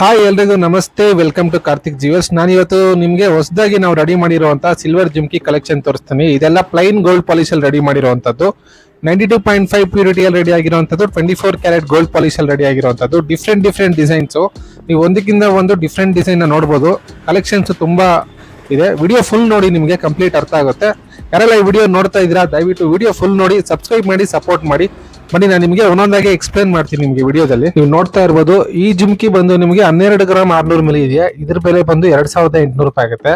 Hi ಎಲ್ರಿಗೂ ನಮಸ್ತೆ. Welcome to Karthik ನಾನು ಇವತ್ತು ನಿಮಗೆ ಹೊಸದಾಗಿ ನಾವು ರೆಡಿ ಮಾಡಿರುವಂಥ ಸಿಲ್ವರ್ ಜುಮ್ಕಿ ಕಲೆಕ್ಷನ್ ತೋರಿಸ್ತೀನಿ. ಇದೆಲ್ಲ ಪ್ಲೈನ್ ಗೋಲ್ಡ್ ಪಾಲಿಶ್ ಅಲ್ಲಿ ರೆಡಿ ಮಾಡಿರುವಂತದ್ದು. ನೈಂಟಿ ಟೂ ಪಾಯಿಂಟ್ ಫೈವ್ ಪ್ಯೂರಿಟಿಯಲ್ಲಿ ರೆಡಿ ಆಗಿರುವಂತದ್ದು. Twenty four carat gold polish ಅಲ್ಲಿ ರೆಡಿ ಆಗಿರುವಂತದ್ದು. ಡಿಫ್ರೆಂಟ್ ಡಿಫ್ರೆಂಟ್ ಡಿಸೈನ್ಸ್ ನೀವು ಒಂದಕ್ಕಿಂತ ಒಂದು ಡಿಫ್ರೆಂಟ್ ಡಿಸೈನ್ ನೋಡಬಹುದು ಕಲೆಕ್ಷನ್ಸ್ ತುಂಬಾ ಇದೆ. ವಿಡಿಯೋ ಫುಲ್ ನೋಡಿ ನಿಮಗೆ ಕಂಪ್ಲೀಟ್ ಅರ್ಥ ಆಗುತ್ತೆ. ಯಾರೆಲ್ಲ ಈ ವಿಡಿಯೋ ನೋಡ್ತಾ ಇದ್ದೀರಾ, ದಯವಿಟ್ಟು ವಿಡಿಯೋ ಫುಲ್ ನೋಡಿ ಸಬ್ಸ್ಕ್ರೈಬ್ ಮಾಡಿ ಸಪೋರ್ಟ್ ಮಾಡಿ. ಬನ್ನಿ, ನಾನು ನಿಮಗೆ ಒಂದೊಂದಾಗಿ ಎಕ್ಸ್ಪ್ಲೇನ್ ಮಾಡ್ತೀನಿ ನಿಮಗೆ ವಿಡಿಯೋದಲ್ಲಿ. ನೀವು ನೋಡ್ತಾ ಇರ್ಬೋದು, ಈ ಜುಮ್ಕಿ ಬಂದು ನಿಮಗೆ ಹನ್ನೆರಡು ಗ್ರಾಮ್ ಆರ್ನೂರು ಮಿಲಿ ಇದೆಯಾ? ಇದ್ರ ಬೆಲೆ ಬಂದು ಎರಡ್ ಸಾವಿರದ ಎಂಟುನೂರು ರೂಪಾಯಿ ಆಗುತ್ತೆ.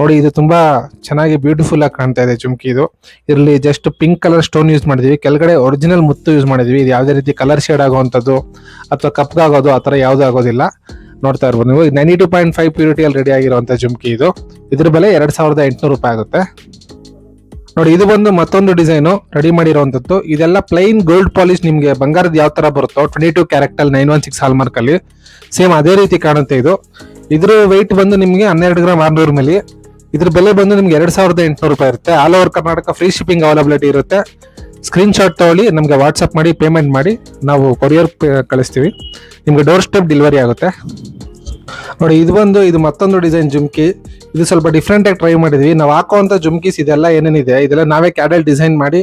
ನೋಡಿ, ಇದು ತುಂಬಾ ಚೆನ್ನಾಗಿ ಬ್ಯೂಟಿಫುಲ್ ಆಗಿ ಕಾಣ್ತಾ ಇದೆ ಜುಮ್ಕಿ ಇದು. ಇದರಲ್ಲಿ just pink colour stone use ಮಾಡಿದೀವಿ. ಕೆಳಗಡೆ ಒರಿಜಿನಲ್ ಮುತ್ತು ಯೂಸ್ ಮಾಡಿದೀವಿ. ಇದು ಯಾವುದೇ ರೀತಿ ಕಲರ್ ಶೇಡ್ ಆಗುವಂಥದ್ದು ಅಥವಾ ಕಪ್ಗಾಗೋದು ಆ ಥರ ಯಾವುದೂ ಆಗೋದಿಲ್ಲ. ನೋಡ್ತಾ ಇರ್ಬೋದು ನೀವು. ನೈಂಟಿ ಟು ಪಾಯಿಂಟ್ ಫೈವ್ ಪ್ಯೂರಿಟಿಯಲ್ಲಿ ರೆಡಿ ಆಗಿರುವಂಥ ಜುಮ್ಕಿ ಇದು. ಇದ್ರ ಬೆಲೆ ಎರಡ್ ಸಾವಿರದ ಎಂಟುನೂರು ರೂಪಾಯಿ ಆಗುತ್ತೆ. ನೋಡಿ, ಇದು ಬಂದು ಮತ್ತೊಂದು ಡಿಸೈನು ರೆಡಿ ಮಾಡಿರುವಂತದ್ದು. ಇದೆಲ್ಲ ಪ್ಲೈನ್ ಗೋಲ್ಡ್ ಪಾಲಿಶ್ ನಿಮಗೆ ಬಂಗಾರದ ಯಾವ ತರ ಬರುತ್ತೋ ಟ್ವೆಂಟಿ ಟೂ ಕ್ಯಾರೆಕ್ಟಲ್ ನೈನ್ ಒನ್ ಸಿಕ್ಸ್ ಹಾಲ್ಮಾರ್ಕ್ ಅಲ್ಲಿ. ಸೇಮ್ ಅದೇ ರೀತಿ ಕಾಣುತ್ತೆ ಇದು. ಇದ್ರ ವೆಯ್ಟ್ ಬಂದು ನಿಮಗೆ ಹನ್ನೆರಡು ಗ್ರಾಮ್ ಆರ್ನೂರು ಮೇಲೆ ಇದ್ರ ಬೆಲೆ ಬಂದು ನಿಮ್ಗೆ ಎರಡ್ ಸಾವಿರದ ಎಂಟುನೂರು ರೂಪಾಯಿ ಇರುತ್ತೆ. All over Karnataka free shipping availability ಇರುತ್ತೆ. ಸ್ಕ್ರೀನ್ ಶಾಟ್ ತಗೊಳ್ಳಿ, ನಮಗೆ ವಾಟ್ಸಪ್ ಮಾಡಿ ಪೇಮೆಂಟ್ ಮಾಡಿ, ನಾವು ಕೊರಿಯರ್ ಕಳಿಸ್ತೀವಿ. ನಿಮ್ಗೆ ಡೋರ್ ಸ್ಟೆಪ್ ಡೆಲಿವರಿ ಆಗುತ್ತೆ. ನೋಡಿ, ಇದು ಬಂದು, ಇದು ಮತ್ತೊಂದು ಡಿಸೈನ್ ಜುಮ್ಕಿ. ಇದು ಸ್ವಲ್ಪ ಡಿಫ್ರೆಂಟ್ ಆಗಿ ಟ್ರೈ ಮಾಡಿದ್ವಿ. ನಾವು ಹಾಕುವಂತ ಜುಮ್ಕೀಸ್ ಇದೆಲ್ಲ ಏನೇನಿದೆ, ಇದೆಲ್ಲ ನಾವೇ ಕ್ಯಾಡಲ್ ಡಿಸೈನ್ ಮಾಡಿ,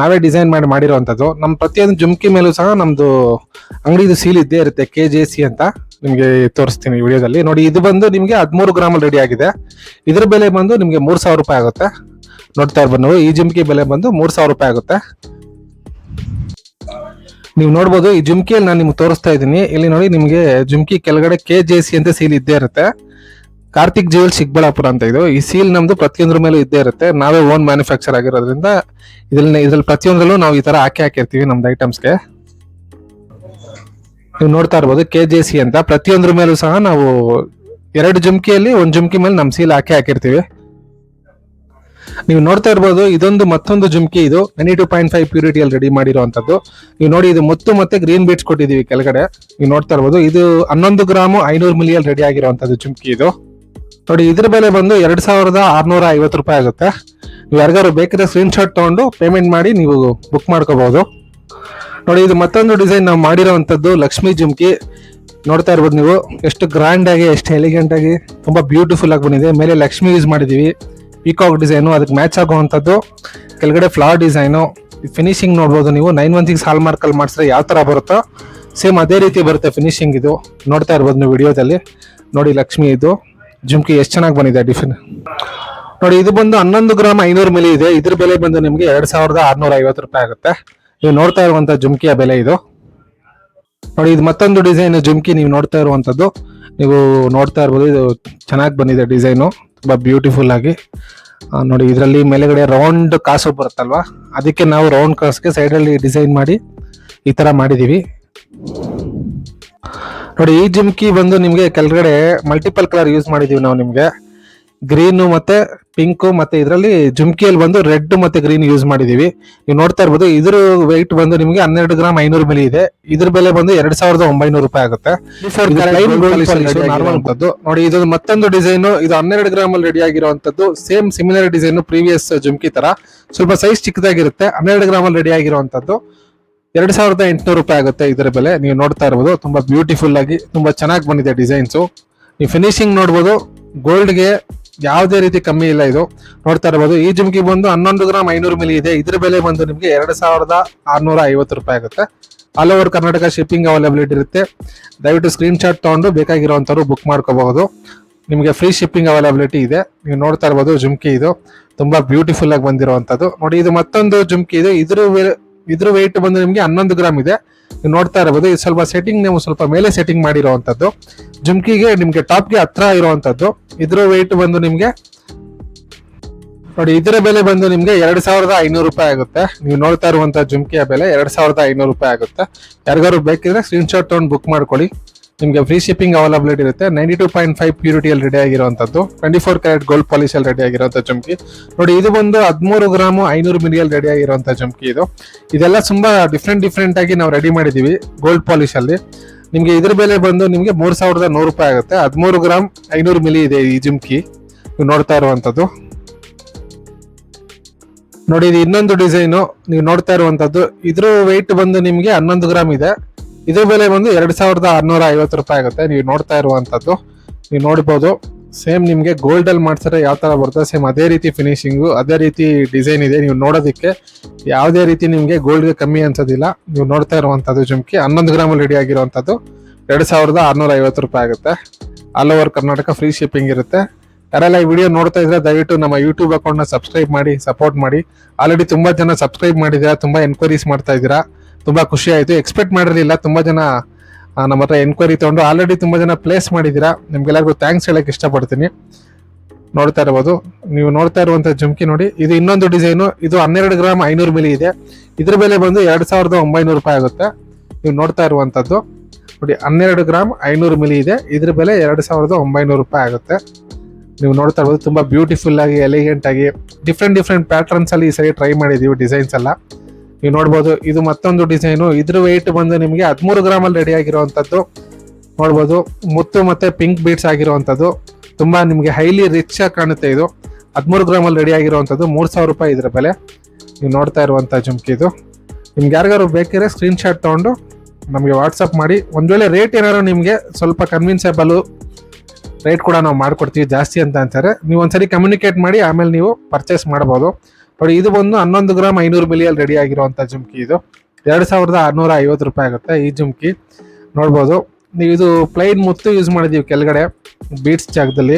ನಾವೇ ಡಿಸೈನ್ ಮಾಡಿ ಮಾಡಿರುವಂತದ್ದು ನಮ್ಮ ಪ್ರತಿಯೊಂದು ಜುಮ್ಕಿ ಮೇಲೂ ಸಹ ನಮ್ಮದು ಅಂಗಡಿದು ಸೀಲ್ ಇದ್ದೇ ಇರುತ್ತೆ ಕೆ ಜೆ ಸಿ ಅಂತ ನಿಮಗೆ ತೋರಿಸ್ತೀನಿ ವಿಡಿಯೋದಲ್ಲಿ. ನೋಡಿ, ಇದು ಬಂದು ನಿಮಗೆ ಹದಿಮೂರು ಗ್ರಾಮಲ್ಲಿ ರೆಡಿ ಆಗಿದೆ. ಇದ್ರ ಬೆಲೆ ಬಂದು ನಿಮಗೆ ಮೂರ್ ಸಾವಿರ ರೂಪಾಯಿ ಆಗುತ್ತೆ. ನೋಡ್ತಾ ಇರ್ಬೋದು ಈ ಜುಮ್ಕಿ ಬೆಲೆ ಬಂದು ಮೂರ್ ಸಾವಿರ ರೂಪಾಯಿ ಆಗುತ್ತೆ. ನೀವು ನೋಡ್ಬೋದು ಈ ಜುಮ್ಕಿಯಲ್ಲಿ ನಾನು ನಿಮ್ಗೆ ತೋರಿಸ್ತಾ ಇದ್ದೀನಿ. ಇಲ್ಲಿ ನೋಡಿ ನಿಮಗೆ ಜುಮ್ಕಿ ಕೆಳಗಡೆ ಕೆ ಜೆ ಸಿ ಅಂತ ಸೀಲ್ ಇದ್ದೇ ಇರುತ್ತೆ. ಕಾರ್ತಿಕ್ ಜುವೆಲ್ ಚಿಕ್ಕಬಳ್ಳಾಪುರ ಅಂತ ಇದು. ಈ ಸೀಲ್ ನಮ್ದು ಪ್ರತಿಯೊಂದ್ರ ಮೇಲೂ ಇದ್ದೇ ಇರುತ್ತೆ. ನಾವೇ ಓನ್ ಮ್ಯಾನುಫ್ಯಾಕ್ಚರ್ ಆಗಿರೋದ್ರಿಂದ ಇದ್ರಲ್ಲಿ ಇದ್ರಲ್ಲಿ ಪ್ರತಿಯೊಂದರಲ್ಲೂ ನಾವು ಈ ತರ ಹಾಕಿ ಹಾಕಿರ್ತೀವಿ ನಮ್ದು ಐಟಮ್ಸ್ಗೆ ನೀವು ನೋಡ್ತಾ ಇರ್ಬೋದು ಕೆ ಜೆ ಸಿ ಅಂತ. ಪ್ರತಿಯೊಂದ್ರ ಮೇಲೂ ಸಹ ನಾವು ಎರಡು ಜುಮ್ಕಿಯಲ್ಲಿ, ಒಂದು ಜುಮ್ಕಿ ಮೇಲೆ ನಮ್ಮ ಸೀಲ್ ಹಾಕಿ ಹಾಕಿರ್ತೀವಿ. ನೀವು ನೋಡ್ತಾ ಇರ್ಬೋದು, ಇದೊಂದು ಮತ್ತೊಂದು ಜುಮ್ಕಿ ಇದು. ನೈಂಟಿ ಟೂ ಪಾಯಿಂಟ್ ಫೈವ್ ಪ್ಯೂರಿಟಿಯಲ್ಲಿ ರೆಡಿ ಮಾಡಿರುವಂತದ್ದು ನೀವು ನೋಡಿ, ಇದು ಮುತ್ತು ಮತ್ತೆ ಗ್ರೀನ್ ಬೀಟ್ಸ್ ಕೊಟ್ಟಿದ್ದೀವಿ ಕೆಳಗಡೆ. ನೀವು ನೋಡ್ತಾ ಇರ್ಬೋದು, ಇದು ಹನ್ನೊಂದು ಗ್ರಾಮು ಐನೂರು ಮಿಲಿಯಲ್ಲಿ ರೆಡಿ ಆಗಿರುವಂತದ್ದು ಜುಮ್ಕಿ ಇದು. ನೋಡಿ, ಇದ್ರ ಬೆಲೆ ಬಂದು ಎರಡು ಸಾವಿರದ ಆರ್ನೂರ ಐವತ್ತು ರೂಪಾಯಿ ಆಗುತ್ತೆ. ನೀವು ಯಾರಿಗಾರು ಬೇಕಿದ್ರೆ ಸ್ಕ್ರೀನ್ ಶಾಟ್ ತಗೊಂಡು ಪೇಮೆಂಟ್ ಮಾಡಿ ನೀವು ಬುಕ್ ಮಾಡ್ಕೋಬಹುದು ನೋಡಿ, ಇದು ಮತ್ತೊಂದು ಡಿಸೈನ್ ನಾವು ಮಾಡಿರೋವಂಥದ್ದು ಲಕ್ಷ್ಮಿ ಜುಮ್ಕಿ. ನೋಡ್ತಾ ಇರ್ಬೋದು ನೀವು, ಎಷ್ಟು ಗ್ರ್ಯಾಂಡ್ ಆಗಿ, ಎಷ್ಟು ಎಲಿಗೆಂಟ್ ಆಗಿ, ತುಂಬಾ ಬ್ಯೂಟಿಫುಲ್ ಆಗಿ ಬಂದಿದೆ. ಮೇಲೆ ಲಕ್ಷ್ಮಿ ಯೂಸ್ ಮಾಡಿದೀವಿ ಪೀಕಾಕ್ ಡಿಸೈನು ಅದಕ್ಕೆ ಮ್ಯಾಚ್ ಆಗುವಂಥದ್ದು. ಕೆಳಗಡೆ ಫ್ಲಾರ್ ಡಿಸೈನು ಫಿನಿಶಿಂಗ್ ನೋಡ್ಬೋದು ನೀವು. ನೈನ್ ಒನ್ ಸಿಕ್ಸ್ ಹಾಲ್ ಮಾರ್ಕಲ್ಲಿ ಮಾಡಿಸಿದ್ರೆ ಯಾವ ಥರ ಬರುತ್ತೋ ಸೇಮ್ ಅದೇ ರೀತಿ ಬರುತ್ತೆ ಫಿನಿಶಿಂಗ್ ಇದು. ನೋಡ್ತಾ ಇರ್ಬೋದು ನೀವು ವಿಡಿಯೋದಲ್ಲಿ. ನೋಡಿ ಲಕ್ಷ್ಮಿ ಇದು. ಜುಮ್ಕಿ ಎಷ್ಟು ಚೆನ್ನಾಗಿ ಬಂದಿದೆ ಡಿಫಿನ್ ನೋಡಿ, ಇದು ಬಂದು ಹನ್ನೊಂದು ಗ್ರಾಮ್ ಐನೂರು ಮಿಲಿ ಇದೆ. ಇದ್ರ ಬೆಲೆ ಬಂದು ನಿಮಗೆ ಎರಡು ಸಾವಿರದ ಆರುನೂರ ಐವತ್ತು ರೂಪಾಯಿ ಆಗುತ್ತೆ. ನೀವು ನೋಡ್ತಾ ಇರುವಂತ ಜುಮ್ಕಿಯ ಬೆಲೆ ಇದು. ನೋಡಿ, ಇದು ಮತ್ತೊಂದು ಡಿಸೈನ್ ಜುಮ್ಕಿ ನೀವು ನೋಡ್ತಾ ಇರುವಂತದ್ದು ನೀವು ನೋಡ್ತಾ ಇರ್ಬೋದು, ಇದು ಚೆನ್ನಾಗಿ ಬಂದಿದೆ ಡಿಸೈನು ತುಂಬಾ ಬ್ಯೂಟಿಫುಲ್ ಆಗಿ ನೋಡಿ, ಇದರಲ್ಲಿ ಮೇಲೆಗಡೆ ರೌಂಡ್ ಕಾಸು ಬರುತ್ತಲ್ವಾ? ಅದಕ್ಕೆ ನಾವು ರೌಂಡ್ ಕಾಸ್ಗೆ ಸೈಡಲ್ಲಿ ಡಿಸೈನ್ ಮಾಡಿ ಈ ತರ ಮಾಡಿದೀವಿ. ನೋಡಿ, ಈ ಜಿಮ್ಕಿ ಬಂದು ನಿಮಗೆ ಕೆಳಗಡೆ ಮಲ್ಟಿಪಲ್ ಕಲರ್ ಯೂಸ್ ಮಾಡಿದೀವಿ ನಾವು ನಿಮ್ಗೆ. ಗ್ರೀನ್ ಮತ್ತೆ ಪಿಂಕ್ ಮತ್ತೆ ಇದರಲ್ಲಿ ಜುಮ್ಕಿಯಲ್ಲಿ ಬಂದು ರೆಡ್ ಮತ್ತೆ ಗ್ರೀನ್ ಯೂಸ್ ಮಾಡಿದೀವಿ. ನೀವು ನೋಡ್ತಾ ಇರ್ಬೋದು ಇದ್ರ ವೆಯ್ಟ್ ಬಂದು ನಿಮಗೆ ಹನ್ನೆರಡು ಗ್ರಾಮ್ ಐನೂರು ಮಿಲಿ ಇದೆ. ಇದ್ರ ಬೆಲೆ ಬಂದು ಎರಡ್ ಸಾವಿರದ ಒಂಬೈನೂರು ರೂಪಾಯಿ ಆಗುತ್ತೆ. ನೋಡಿ ಇದು ಮತ್ತೊಂದು ಡಿಸೈನ್ ಇದು ಹನ್ನೆರಡು ಗ್ರಾಮ್ ಅಲ್ಲಿ ರೆಡಿ ಆಗಿರುವಂತದ್ದು same similar design previous jhumki ತರ. ಸ್ವಲ್ಪ ಸೈಜ್ ಚಿಕ್ಕದಾಗಿರುತ್ತೆ. ಹನ್ನೆರಡು ಗ್ರಾಮ್ ಅಲ್ಲಿ ರೆಡಿ ಆಗಿರುವಂತದ್ದು ಎರಡ್ ಸಾವಿರದ ಎಂಟುನೂರು ರೂಪಾಯಿ ಆಗುತ್ತೆ ಇದರ ಬೆಲೆ. ನೀವು ನೋಡ್ತಾ ಇರ್ಬೋದು ತುಂಬಾ ಬ್ಯೂಟಿಫುಲ್ ಆಗಿ ತುಂಬಾ ಚೆನ್ನಾಗಿ ಬಂದಿದೆ ಡಿಸೈನ್ಸ್ ನೀವು ಫಿನಿಶಿಂಗ್ ನೋಡ್ಬೋದು ಗೋಲ್ಡ್ಗೆ ಯಾವುದೇ ರೀತಿ ಕಮ್ಮಿ ಇಲ್ಲ ಇದು. ನೋಡ್ತಾ ಇರ್ಬೋದು, ಈ ಜುಮ್ಕಿ ಬಂದು ಹನ್ನೊಂದು ಗ್ರಾಮ್ ಐನೂರು ಮಿಲಿ ಇದೆ. ಇದ್ರ ಬೆಲೆ ಬಂದು ನಿಮಗೆ ಎರಡು ಸಾವಿರದ ಆರ್ನೂರ ಐವತ್ತು ರೂಪಾಯಿ ಆಗುತ್ತೆ. All over Karnataka shipping availability ಇರುತ್ತೆ. ದಯವಿಟ್ಟು ಸ್ಕ್ರೀನ್ ಶಾಟ್ ತಗೊಂಡು ಬೇಕಾಗಿರುವಂತವ್ರು ಬುಕ್ ಮಾಡ್ಕೋಬಹುದು. ನಿಮಗೆ ಫ್ರೀ ಶಿಪ್ಪಿಂಗ್ ಅವೈಲಬಿಲಿಟಿ ಇದೆ. ನೀವು ನೋಡ್ತಾ ಇರ್ಬೋದು ಜುಮ್ಕಿ ಇದು ತುಂಬಾ ಬ್ಯೂಟಿಫುಲ್ ಆಗಿ ಬಂದಿರುವಂತದ್ದು ನೋಡಿ, ಇದು ಮತ್ತೊಂದು ಜುಮ್ಕಿ ಇದೆ. ಇದ್ರ ಇದ್ರ ವೆಯ್ಟ್ ಬಂದು ನಿಮಗೆ ಹನ್ನೊಂದು ಗ್ರಾಮ್ ಇದೆ. ನೋಡ್ತಾ ಇರಬಹುದು, ಇದು ಸ್ವಲ್ಪ ಸೆಟ್ಟಿಂಗ್ ನೀವು ಸ್ವಲ್ಪ ಮೇಲೆ ಸೆಟ್ಟಿಂಗ್ ಮಾಡಿರುವಂತದ್ದು. ಜುಮ್ಕಿಗೆ ನಿಮ್ಗೆ ಟಾಪ್ಗೆ ಹತ್ರ ಇರುವಂತದ್ದು. ಇದ್ರ ವೆಯ್ಟ್ ಬಂದು ನಿಮ್ಗೆ ನೋಡಿ, ಇದರ ಬೆಲೆ ಬಂದು ನಿಮ್ಗೆ ಎರಡ್ ಸಾವಿರದ ಐನೂರು ರೂಪಾಯಿ ಆಗುತ್ತೆ. ನೀವು ನೋಡ್ತಾ ಇರುವಂತ ಜುಮ್ಕಿಯ ಬೆಲೆ ಎರಡ್ ಸಾವಿರದ ಐನೂರು ರೂಪಾಯಿ ಆಗುತ್ತೆ. ಯಾರಿಗಾರು ಬೇಕಿದ್ರೆ ಸ್ಕ್ರೀನ್ ಶಾಟ್ ತಗೊಂಡು ಬುಕ್ ಮಾಡ್ಕೊಳ್ಳಿ. ನಿಮಗೆ ಫ್ರೀ ಶಿಪ್ಪಿಂಗ್ ಅವೈಲಬಿಲಿಟಿ ಇರುತ್ತೆ. ನೈಂಟಿ ಟೂ ಪಾಯಿಂಟ್ ಫೈವ್ ಪ್ಯೂರಿಟಿಯಲ್ಲಿ ರೆಡಿ ಆಗಿರುವಂತದ್ದು twenty four carat gold polish ಅಲ್ಲಿ ರೆಡಿ ಆಗಿರುವಂಥ ಜುಮ್ಕಿ. ನೋಡಿ, ಇದು ಬಂದು ಹದಿಮೂರು ಗ್ರಾಮು ಐನೂರು ಮಿಲಿಯಲ್ಲಿ ರೆಡಿ ಆಗಿರುವಂಥ ಜುಮ್ಕಿ ಇದು. ಇದೆಲ್ಲ ತುಂಬಾ ಡಿಫ್ರೆಂಟ್ ಡಿಫ್ರೆಂಟ್ ಆಗಿ ನಾವು ರೆಡಿ ಮಾಡಿದೀವಿ ಗೋಲ್ಡ್ ಪಾಲಿಶಲ್ಲಿ ನಿಮಗೆ ಇದ್ರ ಬೆಲೆ ಬಂದು ನಿಮಗೆ ಮೂರು ಸಾವಿರದ ನೂರು ರೂಪಾಯಿ ಆಗುತ್ತೆ. ಹದಿಮೂರು ಗ್ರಾಮ್ ಐನೂರು ಮಿಲಿ ಇದೆ ಈ ಜುಮ್ಕಿ. ನೀವು ನೋಡ್ತಾ ಇರುವಂತದ್ದು ನೋಡಿ, ಇದು ಇನ್ನೊಂದು ಡಿಸೈನು ನೀವು ನೋಡ್ತಾ ಇರುವಂತದ್ದು ಇದ್ರ ವೆಯ್ಟ್ ಬಂದು ನಿಮಗೆ ಹನ್ನೊಂದು ಗ್ರಾಮ್ ಇದೆ. ಇದ್ರ ಬೆಲೆ ಬಂದು ಎರಡು ಸಾವಿರದ ಆರ್ನೂರ ಐವತ್ತು ರೂಪಾಯಿ ಆಗುತ್ತೆ. ನೀವು ನೋಡ್ತಾ ಇರುವಂತದ್ದು ನೀವು ನೋಡ್ಬೋದು. ಸೇಮ್ ನಿಮಗೆ ಗೋಲ್ಡ್ ಅಲ್ಲಿ ಮಾಡ್ಸಿದ್ರೆ ಯಾವ ತರ ಬರುತ್ತೆ? ಸೇಮ್ ಅದೇ ರೀತಿ ಫಿನಿಶಿಂಗು ಅದೇ ರೀತಿ ಡಿಸೈನ್ ಇದೆ. ನೀವು ನೋಡೋದಕ್ಕೆ ಯಾವುದೇ ರೀತಿ ನಿಮಗೆ ಗೋಲ್ಡ್ಗೆ ಕಮ್ಮಿ ಅನ್ಸೋದಿಲ್ಲ. ನೀವು ನೋಡ್ತಾ ಇರುವಂತದ್ದು ಜುಮ್ಕಿ. ಹನ್ನೊಂದು ಗ್ರಾಮಲ್ಲಿ ರೆಡಿ ಆಗಿರುವಂಥದ್ದು. ಎರಡು ಸಾವಿರದ ಆರುನೂರ ಐವತ್ತು ರೂಪಾಯಿ ಆಗುತ್ತೆ. All over Karnataka free shipping ಇರುತ್ತೆ. ಯಾರೆಲ್ಲ ಈ ವಿಡಿಯೋ ನೋಡ್ತಾ ಇದ್ರೆ ದಯವಿಟ್ಟು ನಮ್ಮ ಯೂಟ್ಯೂಬ್ ಅಕೌಂಟ್ನ ಸಬ್ಸ್ಕ್ರೈಬ್ ಮಾಡಿ ಸಪೋರ್ಟ್ ಮಾಡಿ. ಆಲ್ರೆಡಿ ತುಂಬಾ ಜನ ಸಬ್ಸ್ಕ್ರೈಬ್ ಮಾಡಿದ್ದೀರಾ? ತುಂಬಾ ಎನ್ಕ್ವೈರೀಸ್ ಮಾಡ್ತಾ ಇದ್ದೀರಾ? ತುಂಬಾ ಖುಷಿ ಆಯಿತು. ಎಕ್ಸ್ಪೆಕ್ಟ್ ಮಾಡಿರಲಿಲ್ಲ. ತುಂಬಾ ಜನ ನಮ್ಮ ಹತ್ರ ಎನ್ಕ್ವೈರಿ ತಗೊಂಡು ಆಲ್ರೆಡಿ ತುಂಬಾ ಜನ ಪ್ಲೇಸ್ ಮಾಡಿದ್ದೀರಾ? ನಿಮ್ಗೆಲ್ಲರಿಗೂ ಥ್ಯಾಂಕ್ಸ್ ಹೇಳಕ್ ಇಷ್ಟಪಡ್ತೀನಿ. ನೋಡ್ತಾ ಇರ್ಬೋದು. ನೀವು ನೋಡ್ತಾ ಇರುವಂತ ಜುಮ್ಕಿ ನೋಡಿ. ಇದು ಇನ್ನೊಂದು ಡಿಸೈನು ಇದು ಹನ್ನೆರಡು ಗ್ರಾಮ್ ಐನೂರು ಮಿಲಿ ಇದೆ. ಇದ್ರ ಬೆಲೆ ಬಂದು ಎರಡ್ ಸಾವಿರದ ಒಂಬೈನೂರು ರೂಪಾಯಿ ಆಗುತ್ತೆ. ನೀವು ನೋಡ್ತಾ ಇರುವಂತದ್ದು. ನೋಡಿ, ಹನ್ನೆರಡು ಗ್ರಾಮ್ ಐನೂರು ಮಿಲಿ ಇದೆ. ಇದ್ರ ಬೆಲೆ ಎರಡು ಸಾವಿರದ ಒಂಬೈನೂರು ರೂಪಾಯಿ ಆಗುತ್ತೆ. ನೀವು ನೋಡ್ತಾ ಇರ್ಬೋದು. ತುಂಬಾ ಬ್ಯೂಟಿಫುಲ್ ಆಗಿ ಎಲಿಗೆಂಟ್ ಆಗಿ ಡಿಫ್ರೆಂಟ್ ಡಿಫ್ರೆಂಟ್ ಪ್ಯಾಟರ್ನ್ಸ್ ಅಲ್ಲಿ ಈ ಸರಿ ಟ್ರೈ ಮಾಡಿದೀವಿ ಡಿಸೈನ್ಸ್ ಎಲ್ಲ. ನೀವು ನೋಡ್ಬೋದು, ಇದು ಮತ್ತೊಂದು ಡಿಸೈನು ಇದ್ರ ವೆಯ್ಟ್ ಬಂದು ನಿಮಗೆ ಹದಿಮೂರು ಗ್ರಾಮಲ್ಲಿ ರೆಡಿ ಆಗಿರುವಂಥದ್ದು. ನೋಡ್ಬೋದು, ಮುತ್ತು ಮತ್ತು ಪಿಂಕ್ ಬೀಟ್ಸ್ ಆಗಿರುವಂಥದ್ದು. ತುಂಬ ನಿಮಗೆ ಹೈಲಿ ರಿಚ್ ಆಗಿ ಕಾಣುತ್ತೆ ಇದು. ಹದಿಮೂರು ಗ್ರಾಮಲ್ಲಿ ರೆಡಿ ಆಗಿರುವಂಥದ್ದು, ಮೂರು ಸಾವಿರ ರೂಪಾಯಿ ಇದರ ಬೆಲೆ. ನೀವು ನೋಡ್ತಾ ಇರುವಂಥ ಜುಮ್ಕಿ ಇದು. ನಿಮ್ಗೆ ಯಾರಿಗಾರು ಬೇಕಿದ್ರೆ ಸ್ಕ್ರೀನ್ ಶಾಟ್ ತಗೊಂಡು ನಮಗೆ ವಾಟ್ಸಪ್ ಮಾಡಿ. ಒಂದು ವೇಳೆ ರೇಟ್ ಏನಾದ್ರು ನಿಮಗೆ ಸ್ವಲ್ಪ ಕನ್ವಿನ್ಸೇಬಲು ರೇಟ್ ಕೂಡ ನಾವು ಮಾಡಿಕೊಡ್ತೀವಿ ಜಾಸ್ತಿ ಅಂತ ಅಂತಾರೆ. ನೀವು ಒಂದ್ಸರಿ ಕಮ್ಯುನಿಕೇಟ್ ಮಾಡಿ, ಆಮೇಲೆ ನೀವು ಪರ್ಚೇಸ್ ಮಾಡ್ಬೋದು. ನೋಡಿ, ಇದು ಬಂದು ಹನ್ನೊಂದು ಗ್ರಾಮ್ ಐನೂರು ಮಿಲಿಯಲ್ಲಿ ರೆಡಿ ಆಗಿರುವಂತ ಜುಮ್ಕಿ ಇದು. ಎರಡು ಸಾವಿರದ ಆರ್ನೂರ ಐವತ್ತು ರೂಪಾಯಿ ಆಗುತ್ತೆ ಈ ಜುಮ್ಕಿ. ನೋಡ್ಬೋದು. ನೀವು ಇದು ಪ್ಲೈನ್ ಮುತ್ತು ಯೂಸ್ ಮಾಡಿದೀವಿ ಕೆಳಗಡೆ ಬೀಡ್ಸ್ ಜಾಗದಲ್ಲಿ.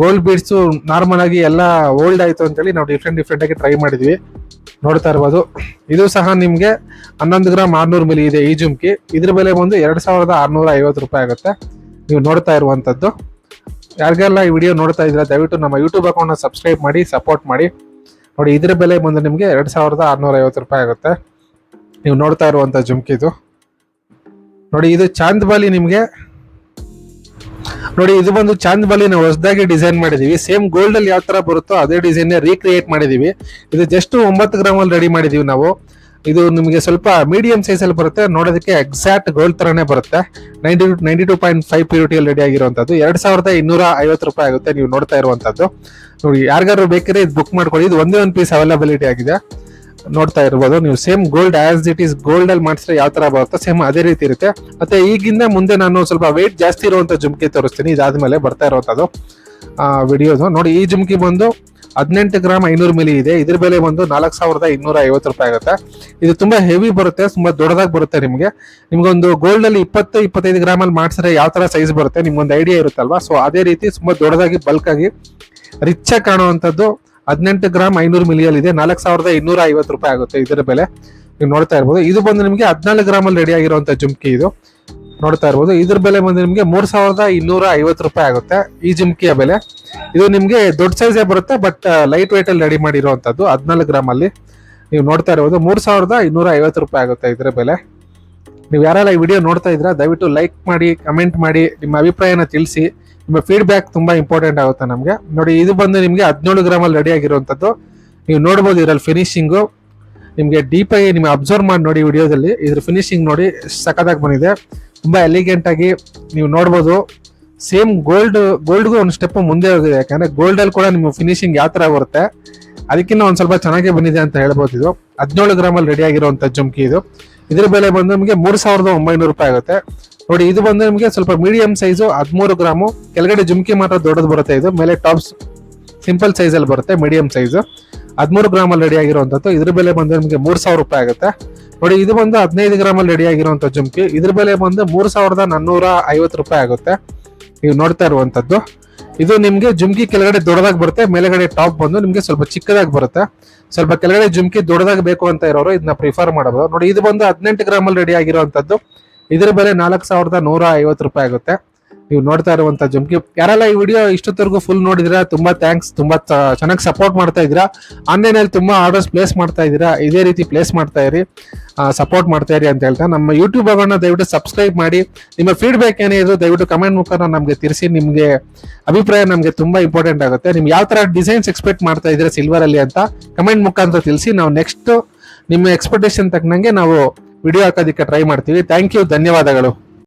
ಗೋಲ್ಡ್ ಬೀಡ್ಸು ನಾರ್ಮಲ್ ಆಗಿ ಎಲ್ಲ ಓಲ್ಡ್ ಆಯ್ತು ಅಂತೇಳಿ ನಾವು ಡಿಫ್ರೆಂಟ್ ಡಿಫ್ರೆಂಟ್ ಆಗಿ ಟ್ರೈ ಮಾಡಿದ್ವಿ. ನೋಡ್ತಾ ಇರ್ಬೋದು. ಇದು ಸಹ ನಿಮಗೆ ಹನ್ನೊಂದು ಗ್ರಾಮ್ ಆರ್ನೂರು ಮಿಲಿ ಇದೆ ಈ ಜುಮ್ಕಿ. ಇದ್ರ ಬೆಲೆ ಬಂದು ಎರಡು ಸಾವಿರದ ಆರ್ನೂರ ಐವತ್ತು ರೂಪಾಯಿ ಆಗುತ್ತೆ. ನೀವು ನೋಡ್ತಾ ಇರುವಂತದ್ದು. ಯಾರಿಗೆಲ್ಲ ಈ ವಿಡಿಯೋ ನೋಡ್ತಾ ಇದ್ರೆ ದಯವಿಟ್ಟು ನಮ್ಮ ಯೂಟ್ಯೂಬ್ ಅಕೌಂಟ್ನ ಸಬ್ಸ್ಕ್ರೈಬ್ ಮಾಡಿ ಸಪೋರ್ಟ್ ಮಾಡಿ. ನೋಡಿ, ಇದ್ರ ಬೆಲೆ ಬಂದು ನಿಮಗೆ ಎರಡು ಸಾವಿರದ ಆರ್ನೂರ ಐವತ್ತು ರೂಪಾಯಿ ಆಗುತ್ತೆ. ನೀವು ನೋಡ್ತಾ ಇರುವಂತ ಜುಮ್ಕಿದು ನೋಡಿ, ಇದು ಚಾಂದ್ ಬಾಲಿ ನಿಮಗೆ. ನೋಡಿ, ಇದು ಬಂದು ಚಾಂದ್ ಬಾಲಿ ನಾವು ಹೊಸದಾಗಿ ಡಿಸೈನ್ ಮಾಡಿದೀವಿ. ಸೇಮ್ ಗೋಲ್ಡ್ ಅಲ್ಲಿ ಯಾವ ತರ ಬರುತ್ತೋ ಅದೇ ಡಿಸೈನ್ ರೀಕ್ರಿಯೇಟ್ ಮಾಡಿದೀವಿ. ಇದು ಜಸ್ಟ್ ಒಂಬತ್ತು ಗ್ರಾಮ್ ಅಲ್ಲಿ ರೆಡಿ ಮಾಡಿದೀವಿ ನಾವು. ಇದು ನಿಮಗೆ ಸ್ವಲ್ಪ ಮೀಡಿಯಂ ಸೈಜ್ ಅಲ್ಲಿ ಬರುತ್ತೆ. ನೋಡೋದಕ್ಕೆ ಎಕ್ಸಾಕ್ಟ್ ಗೋಲ್ಡ್ ತರನೇ ಬರುತ್ತೆ. Ninety ninety two point five ಪ್ಯೂರಿಟಿಯಲ್ಲಿ ready ಆಗಿರುವಂತದ್ದು. ಎರಡ್ ಸಾವಿರದ ಇನ್ನೂರ ಐವತ್ತು ರೂಪಾಯಿ ಆಗುತ್ತೆ ನೀವು ನೋಡ್ತಾ ಇರುವಂತದ್ದು. ನೋಡಿ, ಯಾರಿಗಾದ್ರು ಬೇಕಿದ್ರೆ ಇದು ಬುಕ್ ಮಾಡ್ಕೊಳ್ಳಿ. ಇದು ಒಂದೇ ಒಂದು ಪೀಸ್ ಅವೈಲಬಿಲಿಟಿ ಆಗಿದೆ. ನೋಡ್ತಾ ಇರ್ಬೋದು. ನೀವು same gold as it is gold ಅಲ್ಲಿ ಮಾಡಿಸಿದ್ರೆ ಯಾವ ತರ ಬರುತ್ತೋ? ಸೇಮ್ ಅದೇ ರೀತಿ ಇರುತ್ತೆ. ಮತ್ತೆ ಈಗಿಂದ ಮುಂದೆ ನಾನು ಸ್ವಲ್ಪ ವೆಯ್ಟ್ ಜಾಸ್ತಿ ಇರುವಂತ ಜುಮ್ಕಿ ತೋರಿಸ್ತೀನಿ. ಇದಾದ್ಮೇಲೆ ಬರ್ತಾ ಇರುವಂತದ್ದು ವಿಡಿಯೋದು ನೋಡಿ, ಈ ಜುಮ್ಕಿ ಬಂದು ಹದಿನೆಂಟು ಗ್ರಾಮ್ ಐನೂರು ಮಿಲಿ ಇದೆ. ಇದ್ರ ಬೆಲೆ ಬಂದು ನಾಲ್ಕು ಸಾವಿರದ ಇನ್ನೂರ ಐವತ್ತು ರೂಪಾಯಿ ಆಗುತ್ತೆ. ಇದು ತುಂಬಾ ಹೆವಿ ಬರುತ್ತೆ, ತುಂಬಾ ದೊಡ್ಡದಾಗಿ ಬರುತ್ತೆ ನಿಮಗೆ. ನಿಮ್ಗೊಂದು ಗೋಲ್ಡ್ ಅಲ್ಲಿ ಇಪ್ಪತ್ತು, ಇಪ್ಪತ್ತೈದು ಗ್ರಾಮ್ ಅಲ್ಲಿ ಮಾಡಿಸಿದ್ರೆ ಯಾವ ತರ ಸೈಜ್ ಬರುತ್ತೆ ನಿಮ್ಗೊಂದು ಐಡಿಯಾ ಇರುತ್ತಲ್ವಾ? ಸೊ ಅದೇ ರೀತಿ ತುಂಬಾ ದೊಡ್ಡದಾಗಿ ಬಲ್ಕ್ ಆಗಿ ರಿಚ್ ಆಗಿ ಕಾಣುವಂತದ್ದು ಹದಿನೆಂಟು ಗ್ರಾಮ್ ಐನೂರು ಮಿಲಿಯಲ್ಲಿ ಇದೆ. ನಾಲ್ಕು ಸಾವಿರದ ಇನ್ನೂರ ಐವತ್ತು ರೂಪಾಯಿ ಆಗುತ್ತೆ ಇದರ ಬೆಲೆ. ನೀವು ನೋಡ್ತಾ ಇರ್ಬೋದು. ಇದು ಬಂದು ನಿಮಗೆ ಹದಿನಾಲ್ಕು ಗ್ರಾಮಲ್ಲಿ ರೆಡಿ ಆಗಿರುವಂತ ಜುಮ್ಕಿ ಇದು. ನೋಡ್ತಾ ಇರ್ಬೋದು. ಇದ್ರ ಬೆಲೆ ಬಂದು ನಿಮಗೆ ಮೂರ್ ಸಾವಿರದ ಇನ್ನೂರ ಐವತ್ತು ರೂಪಾಯಿ ಆಗುತ್ತೆ ಈ ಜುಮ್ಕಿಯ ಬೆಲೆ. ಇದು ನಿಮಗೆ ದೊಡ್ಡ ಸೈಜೇ ಬರುತ್ತೆ ಬಟ್ ಲೈಟ್ ಅಲ್ಲಿ ರೆಡಿ ಮಾಡಿರುವಂಥದ್ದು ಹದಿನಾಲ್ಕು ಗ್ರಾಮಲ್ಲಿ ನೀವು ನೋಡ್ತಾ ಇರ್ಬೋದು, ಮೂರು ಸಾವಿರದ ಇನ್ನೂರ ಐವತ್ತು ರೂಪಾಯಿ ಆಗುತ್ತೆ ಇದರ ಬೆಲೆ. ನೀವು ಯಾರೆಲ್ಲ ಈ ವಿಡಿಯೋ ನೋಡ್ತಾ ಇದ್ರೆ ದಯವಿಟ್ಟು ಲೈಕ್ ಮಾಡಿ ಕಮೆಂಟ್ ಮಾಡಿ, ನಿಮ್ಮ ಅಭಿಪ್ರಾಯನ ತಿಳಿಸಿ. ನಿಮ್ಮ ಫೀಡ್ಬ್ಯಾಕ್ ತುಂಬಾ ಇಂಪಾರ್ಟೆಂಟ್ ಆಗುತ್ತೆ ನಮಗೆ. ನೋಡಿ, ಇದು ಬಂದು ನಿಮಗೆ ಹದಿನೇಳು ಗ್ರಾಮಲ್ಲಿ ರೆಡಿ ಆಗಿರುವಂಥದ್ದು ನೀವು ನೋಡ್ಬೋದು ಇದರಲ್ಲಿ ಫಿನಿಶಿಂಗು ನಿಮಗೆ ಡೀಪಾಗಿ ನೀವು ಅಬ್ಸರ್ವ್ ಮಾಡಿ ನೋಡಿ ವಿಡಿಯೋದಲ್ಲಿ ಇದ್ರ ಫಿನಿಶಿಂಗ್ ನೋಡಿ ಸಖತ್ತಾಗಿ ಬಂದಿದೆ. ತುಂಬಾ ಎಲಿಗೆಂಟ್ ಆಗಿ ನೀವು ನೋಡ್ಬೋದು. ಸೇಮ್ ಗೋಲ್ಡ್ ಗೋಲ್ಡ್ಗೂ ಒಂದು ಸ್ಟೆಪ್ ಮುಂದೆ ಹೋಗಿದೆ. ಯಾಕಂದ್ರೆ ಗೋಲ್ಡ್ ಅಲ್ಲಿ ಕೂಡ ನಿಮ್ಮ ಫಿನಿಶಿಂಗ್ ಯಾವ ತರ ಬರುತ್ತೆ, ಅದಕ್ಕಿಂತ ಒಂದ್ ಸ್ವಲ್ಪ ಚೆನ್ನಾಗಿ ಬಂದಿದೆ ಅಂತ ಹೇಳ್ಬೋದು ಇದು. ಹದಿನೇಳು ಗ್ರಾಮ್ ಅಲ್ಲಿ ರೆಡಿ ಆಗಿರುವಂತ ಜುಮ್ಕಿ ಇದು. ಇದ್ರ ಬೆಲೆ ಬಂದು ನಿಮಗೆ ಮೂರ್ ಸಾವಿರದ ಒಂಬೈನೂರು ರೂಪಾಯಿ ಆಗುತ್ತೆ. ನೋಡಿ, ಇದು ಬಂದು ನಿಮಗೆ ಸ್ವಲ್ಪ ಮೀಡಿಯಂ ಸೈಜು ಹದಿಮೂರು ಗ್ರಾಮು ಕೆಳಗಡೆ ಜುಮ್ಕಿ ಮಾತ್ರ ದೊಡ್ಡದು ಬರುತ್ತೆ ಇದು. ಮೇಲೆ ಟಾಪ್ಸ್ ಸಿಂಪಲ್ ಅಲ್ಲಿ ಬರುತ್ತೆ ಮೀಡಿಯಂ ಸೈಜ್ ಹದಿಮೂರು ಗ್ರಾಮ್ ಅಲ್ಲಿ ರೆಡಿ ಆಗಿರುವಂತದ್ದು. ಇದ್ರ ಬೆಲೆ ಬಂದು ನಿಮಗೆ ಮೂರ್ ಸಾವಿರ ರೂಪಾಯಿ ಆಗುತ್ತೆ. ನೋಡಿ, ಇದು ಬಂದು ಹದಿನೈದು ಗ್ರಾಮ್ ಅಲ್ಲಿ ರೆಡಿ ಆಗಿರುವಂತ ಜುಮ್ಕಿ. ಇದ್ರ ಬೆಲೆ ಬಂದು ಮೂರು ಸಾವಿರದ ನಾನ್ನೂರ ಐವತ್ತು ರೂಪಾಯಿ ಆಗುತ್ತೆ. ನೀವು ನೋಡ್ತಾ ಇರುವಂತದ್ದು. ಇದು ನಿಮ್ಗೆ ಜುಮ್ಕಿ ಕೆಳಗಡೆ ದೊಡ್ಡದಾಗಿ ಬರುತ್ತೆ, ಮೇಲೆಗಡೆ ಟಾಪ್ ಬಂದು ನಿಮ್ಗೆ ಸ್ವಲ್ಪ ಚಿಕ್ಕದಾಗಿ ಬರುತ್ತೆ. ಸ್ವಲ್ಪ ಕೆಳಗಡೆ ಜುಮ್ಕಿ ದೊಡ್ಡದಾಗಿ ಬೇಕು ಅಂತ ಇರೋರು ಇದನ್ನ ಪ್ರಿಫರ್ ಮಾಡಬಹುದು. ನೋಡಿ, ಇದು ಬಂದು ಹದಿನೆಂಟು ಗ್ರಾಮ್ ಅಲ್ಲಿ ರೆಡಿ ಆಗಿರುವಂತದ್ದು. ಇದ್ರ ಬೆಲೆ ನಾಲ್ಕು ಸಾವಿರದ ನೂರ ಐವತ್ತು ರೂಪಾಯಿ ಆಗುತ್ತೆ. ನೀವು ನೋಡ್ತಾ ಇರುವಂತ ಜಮ್ಕಿ ಯಾರೆಲ್ಲ ಈ ವಿಡಿಯೋ ಇಷ್ಟೊತ್ತವರೆಗೂ ಫುಲ್ ನೋಡಿದ್ರೆ, ತುಂಬಾ ಥ್ಯಾಂಕ್ಸ್ ತುಂಬಾ ಚೆನ್ನಾಗಿ ಸಪೋರ್ಟ್ ಮಾಡ್ತಾ ಇದ್ದೀರಾ ಆನ್ಲೈನ್ ಅಲ್ಲಿ ತುಂಬಾ ಆರ್ಡರ್ಸ್ ಪ್ಲೇಸ್ ಮಾಡ್ತಾ ಇದ್ದೀರಾ ಇದೇ ರೀತಿ ಪ್ಲೇಸ್ ಮಾಡ್ತಾ ಇರಿ ಸಪೋರ್ಟ್ ಮಾಡ್ತಾ ಇರಿ ಅಂತ ಹೇಳ್ತಾ. ನಮ್ಮ ಯೂಟ್ಯೂಬ್ ಅನ್ನ ದಯವಿಟ್ಟು ಸಬ್ಸ್ಕ್ರೈಬ್ ಮಾಡಿ. ನಿಮ್ಮ ಫೀಡ್ಬ್ಯಾಕ್ ಏನೇ ಇದ್ರು ದಯವಿಟ್ಟು ಕಮೆಂಟ್ ಮುಖಾಂತರ ನಮಗೆ ತಿಳಿಸಿ, ನಿಮಗೆ ಅಭಿಪ್ರಾಯ ನಮಗೆ ತುಂಬಾ ಇಂಪಾರ್ಟೆಂಟ್ ಆಗುತ್ತೆ. ನಿಮ್ಗೆ ಯಾವ ತರ ಡಿಸೈನ್ಸ್ ಎಕ್ಸ್ಪೆಕ್ಟ್ ಮಾಡ್ತಾ ಇದ್ದೀರಾ ಸಿಲ್ವರ್ ಅಲ್ಲಿ ಅಂತ ಕಮೆಂಟ್ ಮುಖಾಂತರ ತಿಳಿಸಿ. ನಾವು ನೆಕ್ಸ್ಟ್ ನಿಮ್ಮ ಎಕ್ಸ್ಪೆಕ್ಟೇಷನ್ ತಕ್ಕನಂಗೆ ನಾವು ವಿಡಿಯೋ ಹಾಕೋದಕ್ಕೆ ಟ್ರೈ ಮಾಡ್ತೀವಿ. ಥ್ಯಾಂಕ್ ಯು ಧನ್ಯವಾದಗಳು.